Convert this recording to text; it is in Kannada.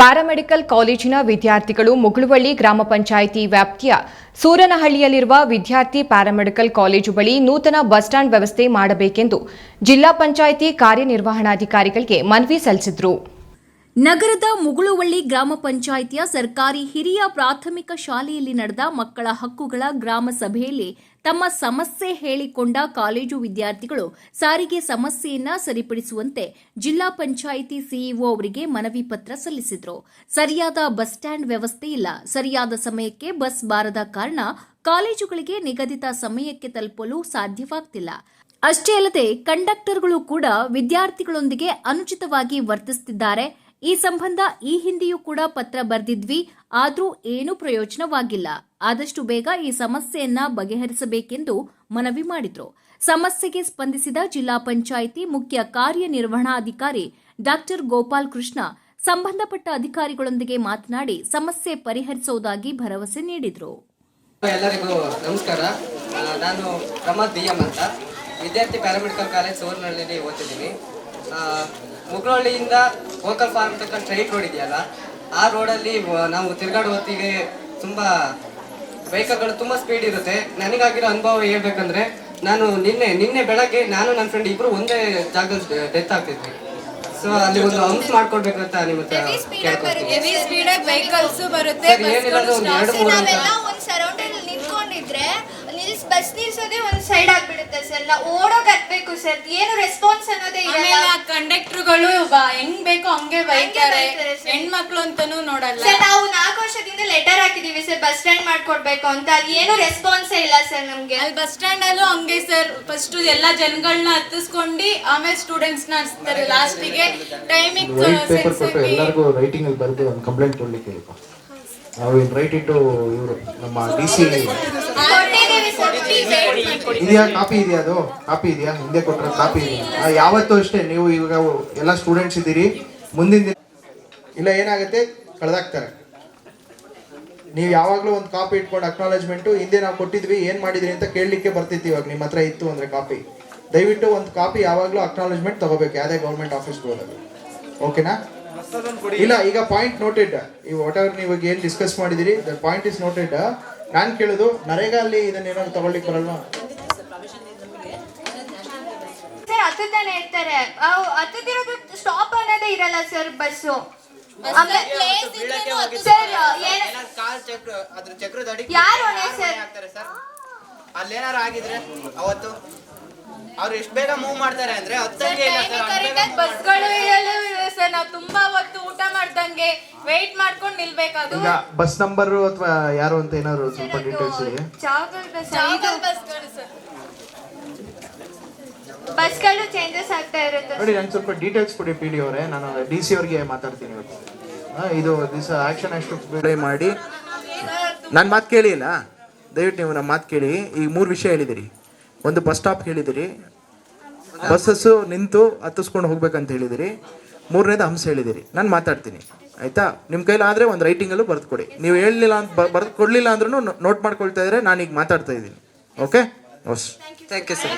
ಪ್ಯಾರಾಮೆಡಿಕಲ್ ಕಾಲೇಜಿನ ವಿದ್ಯಾರ್ಥಿಗಳು ಮುಗುಳುವಳ್ಳಿ ಗ್ರಾಮ ಪಂಚಾಯಿತಿ ವ್ಯಾಪ್ತಿಯ ಸೂರನಹಳ್ಳಿಯಲ್ಲಿರುವ ವಿದ್ಯಾರ್ಥಿ ಪ್ಯಾರಾಮೆಡಿಕಲ್ ಕಾಲೇಜು ಬಳಿ ನೂತನ ಬಸ್ ಸ್ಟ್ಯಾಂಡ್ ವ್ಯವಸ್ಥೆ ಮಾಡಬೇಕೆಂದು ಜಿಲ್ಲಾ ಪಂಚಾಯಿತಿ ಕಾರ್ಯನಿರ್ವಹಣಾಧಿಕಾರಿಗಳಿಗೆ ಮನವಿ ಸಲ್ಲಿಸಿದರು. ನಗರದ ಮುಗುಳುವಳ್ಳಿ ಗ್ರಾಮ ಪಂಚಾಯಿತಿಯ ಸರ್ಕಾರಿ ಹಿರಿಯ ಪ್ರಾಥಮಿಕ ಶಾಲೆಯಲ್ಲಿ ನಡೆದ ಮಕ್ಕಳ ಹಕ್ಕುಗಳ ಗ್ರಾಮ ಸಭೆಯಲ್ಲಿ ತಮ್ಮ ಸಮಸ್ಯೆ ಹೇಳಿಕೊಂಡ ಕಾಲೇಜು ವಿದ್ಯಾರ್ಥಿಗಳು ಸಾರಿಗೆ ಸಮಸ್ಯೆಯನ್ನ ಸರಿಪಡಿಸುವಂತೆ ಜಿಲ್ಲಾ ಪಂಚಾಯಿತಿ ಸಿಇಒ ಅವರಿಗೆ ಮನವಿ ಪತ್ರ ಸಲ್ಲಿಸಿದ್ರು. ಸರಿಯಾದ ಬಸ್ ಸ್ಟ್ಯಾಂಡ್ ವ್ಯವಸ್ಥೆ ಇಲ್ಲ. ಸರಿಯಾದ ಸಮಯಕ್ಕೆ ಬಸ್ ಬಾರದ ಕಾರಣ ಕಾಲೇಜುಗಳಿಗೆ ನಿಗದಿತ ಸಮಯಕ್ಕೆ ತಲುಪಲು ಸಾಧ್ಯವಾಗ್ತಿಲ್ಲ. ಅಷ್ಟೇ ಅಲ್ಲದೆ ಕಂಡಕ್ಟರ್ಗಳು ಕೂಡ ವಿದ್ಯಾರ್ಥಿಗಳೊಂದಿಗೆ ಅನುಚಿತವಾಗಿ ವರ್ತಿಸುತ್ತಿದ್ದಾರೆ ಈ ಸಂಬಂಧ ಈ ಹಿಂದೆಯೂ ಕೂಡ ಪತ್ರ ಬರೆದಿದ್ವಿ. ಆದರೂ ಏನೂ ಪ್ರಯೋಜನವಾಗಿಲ್ಲ. ಆದಷ್ಟು ಬೇಗ ಈ ಸಮಸ್ಯೆಯನ್ನ ಬಗೆಹರಿಸಬೇಕೆಂದು ಮನವಿ ಮಾಡಿದ್ರು. ಸಮಸ್ಯೆಗೆ ಸ್ಪಂದಿಸಿದ ಜಿಲ್ಲಾ ಪಂಚಾಯಿತಿ ಮುಖ್ಯ ಕಾರ್ಯನಿರ್ವಹಣಾಧಿಕಾರಿ ಡಾಕ್ಟರ್ ಗೋಪಾಲ್ ಕೃಷ್ಣ ಸಂಬಂಧಪಟ್ಟ ಅಧಿಕಾರಿಗಳೊಂದಿಗೆ ಮಾತನಾಡಿ ಸಮಸ್ಯೆ ಪರಿಹರಿಸುವುದಾಗಿ ಭರವಸೆ ನೀಡಿದ್ರು. ಎಲ್ಲರಿಗೂ ನಮಸ್ಕಾರ. ನಾನು ಪ್ರಮೋದ್ ಅಂತ. ವಿದ್ಯಾರ್ಥಿ ಪ್ಯಾರಾಮೆಡಿಕಲ್ ಕಾಲೇಜ್ ಸೋರ್ನಹಳ್ಳಿಲಿ ಓದ್ತಿದ್ದೀನಿ. ಮುಗುಳಹಳ್ಳಿಯಿಂದ ವೋಕಲ್ ಫಾರ್ಮ್ ತಕ್ಕ ಸ್ಟ್ರೈಟ್ ರೋಡ್ ಇದೆಯಲ್ಲ ಆ ರೋಡಲ್ಲಿ ನಾವು ತಿರುಗಾಡೋ ಹೊತ್ತಿಗೆ ತುಂಬ ವೆಹಿಕಲ್ಗಳು ತುಂಬ ಸ್ಪೀಡ್ ಇರುತ್ತೆ. ನನಗಾಗಿರೋ ಅನುಭವ ಹೇಳ್ಬೇಕಂದ್ರೆ ನಾನು ನಿನ್ನೆ ನಿನ್ನೆ ಬೆಳಗ್ಗೆ ನಾನು ನನ್ನ ಫ್ರೆಂಡ್ ಇಬ್ರು ಒಂದೇ ಜಾಗದಲ್ಲಿ ಡೆತ್ ಆಗ್ತಿದ್ವಿ. ಸೊ ಅಲ್ಲಿ ಒಂದು ಹಂಪ್ಸ್ ಮಾಡ್ಕೊಡ್ಬೇಕಂತ ನಿಮ್ಮ ಹತ್ರ ಸರ್ ಏನಿಲ್ಲ ಒಂದು ಎರಡು ಮೂರು ಅಂತ ನಾವೆಲ್ಲ ಒಂದ್ ಸರೌಂಡ್ ಅಲ್ಲಿ ನಿಂತ್ಕೊಂಡಿದ್ರೆ ನಿಲ್ಸ್ ಬಸ್ ನಿಲ್ಸೋದೇ ಒಂದ್ ಸೈಡ್ ಆಗ್ಬಿಡುತ್ತೆ ಸರ್ ನಾವು ಓಡೋಗ್ ಹತ್ಬೇಕು ಸರ್ ಏನು ರೆಸ್ಪಾನ್ಸ್ ಅನ್ನೋದೇ ಆಮೇಲೆ ಇರಲ್ಲ ಆ ಕಂಡಕ್ಟರ್ಗಳು ಹೆಂಗ್ ಬೇಕೋ ಹಂಗೆ ಬೈತಾರೆ. ಬೈತಾರೆ sir. ಹೆಣ್ಮಕ್ಳು ಅಂತಾನೂ ನೋಡಲ್ಲ. ಸರ್ ನಾವು ನಾಲ್ಕು ವರ್ಷದಿಂದ ಲೆಟರ್ ಹಾಕಿದೀವಿ ಸರ್ ಬಸ್ ಸ್ಟ್ಯಾಂಡ್ ಮಾಡ್ಕೊಡ್ಬೇಕು ಅಂತ. ಅಲ್ಲಿ ಏನು ರೆಸ್ಪಾನ್ಸೇ ಇಲ್ಲ ಸರ್ ನಮ್ಗೆ. ಅಲ್ಲಿ ಬಸ್ ಸ್ಟ್ಯಾಂಡ್ ಅಲ್ಲೂ ಹಂಗೆ ಸರ್ ಫಸ್ಟ್ ಎಲ್ಲಾ ಜನಗಳನ್ನ ಹತ್ತಿಸ್ಕೊಂಡು ಆಮೇಲೆ ಸ್ಟೂಡೆಂಟ್ಸ್ನ ಹಚ್ತಾರೆ ಲಾಸ್ಟಿಗೆ ಟೈಮಿಂಗ್ ವೈಟ್ ಪೇಪರ್ ಕೊಟ್ಟು ಎಲ್ಲರಿಗೂ ರೈಟಿಂಗ್ ಅಲ್ಲಿ ಬರೆದು ಒಂದು ಕಂಪ್ಲೇಂಟ್ ಕೊಡ್ಲಿಕ್ಕೆ ಹೇಳಿ. ನಾವು ರೈಟ್ ಇಟ್ಟು ಇವರು ನಮ್ಮ ಡಿ ಸಿ ಸರ್ ಇದೆಯಾ? ಕಾಪಿ ಇದೆಯಾ ಅದು? ಕಾಪಿ ಇದೆಯಾ? ಹಿಂದೆ ಕೊಟ್ಟರೆ ಕಾಪಿ ಇದೆಯಾ? ಯಾವತ್ತೂ ಅಷ್ಟೇ, ನೀವು ಇವಾಗ ಎಲ್ಲ ಸ್ಟೂಡೆಂಟ್ಸ್ ಇದ್ದೀರಿ. ಮುಂದಿನ ದಿನ ಇಲ್ಲ, ಏನಾಗುತ್ತೆ? ಕಳೆದಾಗ್ತಾರೆ ನೀವು ಯಾವಾಗಲೂ ಒಂದು ಕಾಪಿ ಇಟ್ಕೊಂಡು ಅಕ್ನಾಲಜ್ಮೆಂಟು ಹಿಂದೆ ನಾವು ಕೊಟ್ಟಿದ್ವಿ, ಏನು ಮಾಡಿದ್ರಿ ಅಂತ ಕೇಳಲಿಕ್ಕೆ ಬರ್ತಿತ್ತು ಇವಾಗ ನಿಮ್ಮ ಹತ್ರ ಇತ್ತು ಅಂದರೆ ಕಾಪಿ. ದಯವಿಟ್ಟು ಒಂದು ಕಾಪಿ ಯಾವಾಗಲೂ ಅಕ್ನಾಲೆಜ್ಮೆಂಟ್ ತಗೋಬೇಕು, ಯಾವುದೇ ಗೌರ್ಮೆಂಟ್ ಆಫೀಸ್ಗೆ ಹೋದಾಗ. ಓಕೆನಾ ಇಲ್ಲ, ಈಗ ಪಾಯಿಂಟ್ ನೋಟೆಡ್ ಈ ವಾಟ್ ಎವರ್ ನೀವು ಏನು ಡಿಸ್ಕಸ್ ಮಾಡಿದಿರಿ ದ ಪಾಯಿಂಟ್ ಇಸ್ ನೋಟೆಡ್ ನಾನು ಕೇಳೋದು ನರೇಗಾ ಅಲ್ಲಿ ಇದನ್ನ ಏನಾದ್ರು ತಗೊಳ್ಳಿಕ್ಕೆ ಬರಲ್ವಾ? ಸರ್ ಹತ್ತುತ್ತಾನೆ ಇರ್ತಾರೆ. ಅವು ಹತ್ತುತ್ತಿರೋದು ಸ್ಟಾಪ್ ಅನ್ನೋದೇ ಇರಲ್ಲ ಸರ್ ಬಸ್ಸು ಸರ್ ಏನ್ ಕಾಲ್ ಚಕ್ರ ಅದ್ರ ಚಕ್ರದ ಅಡಿ ಯಾರು ಹೊಣೆ ಸರ್? ಹಾಕ್ತಾರೆ ಸರ್? ಅಲ್ಲೇನಾರು ಆಗಿದ್ರೆ ಅವತ್ತು? ಅವ್ರು ಎಷ್ಟು ಬೇಗ ಮೂವ್ ಮಾಡ್ತಾರೆ ಅಂದ್ರೆ ಹತ್ತಂಗೆ ಇಲ್ಲ ಸರ್ ಬಸ್ಗಳು ಸರ್ ನಾವು ತುಂಬಾ ಹೊತ್ತು ಊಟ ಮಾಡ್ದಂಗೆ ವೆಯ್ಟ್ ಮಾಡ್ಕೊಂಡು ನಿಲ್ಬೇಕದು ಈಗ ಬಸ್ ನಂಬರ್ ಅಥವಾ ಯಾರು ಅಂತ ಏನಾದ್ರು ಸ್ವಲ್ಪ ಡೀಟೇಲ್ಸ್ ಇದೆ ಇದು ಬಸ್ಗಳು ಸರ್. ಬಸ್ಗಳು ಚೇಂಜಸ್ ಆಗ್ತಾ ಇರುತ್ತೆ ನೋಡಿ ನಂಗೆ ಸ್ವಲ್ಪ ಡೀಟೇಲ್ಸ್ ಕೊಡಿ ಪಿ ಡಿ ಅವರೇ. ನಾನು ಡಿ ಸಿ ಅವ್ರಿಗೆ ಮಾತಾಡ್ತೀನಿ ಇವತ್ತು. ಆ, ಇದು ದಿಸ್ ಆಕ್ಷನ್ ಅಷ್ಟು ಬೆಳೆ ಮಾಡಿ. ನನ್ನ ಮಾತು ಕೇಳಿಲ್ಲ ದಯವಿಟ್ಟು ನೀವು ನಮ್ಮ ಮಾತು ಕೇಳಿ. ಈ ಮೂರು ವಿಷಯ ಹೇಳಿದಿರಿ. ಒಂದು ಬಸ್ ಸ್ಟಾಪ್ ಹೇಳಿದಿರಿ. ಬಸ್ಸಸ್ಸು ನಿಂತು ಹತ್ತಿಸ್ಕೊಂಡು ಹೋಗ್ಬೇಕಂತ ಹೇಳಿದಿರಿ. ಮೂರನೇದು ಅಂಶ ಹೇಳಿದಿರಿ ನಾನು ಮಾತಾಡ್ತೀನಿ. ಆಯಿತಾ? ನಿಮ್ಮ ಕೈಲಿ ಆದರೆ ಒಂದು ರೈಟಿಂಗಲ್ಲೂ ಬರೆದುಕೊಡಿ. ನೀವು ಹೇಳಲಿಲ್ಲ ಅಂತ ಬರೆದು ಕೊಡಲಿಲ್ಲ ಅಂದ್ರೂ ನೋಟ್ ಮಾಡ್ಕೊಳ್ತಾ ಇದ್ರೆ ನಾನು ಈಗ ಮಾತಾಡ್ತಾ ಇದ್ದೀನಿ. ಓಕೆ ಓಸ್ ಥ್ಯಾಂಕ್ ಯು ಸರ್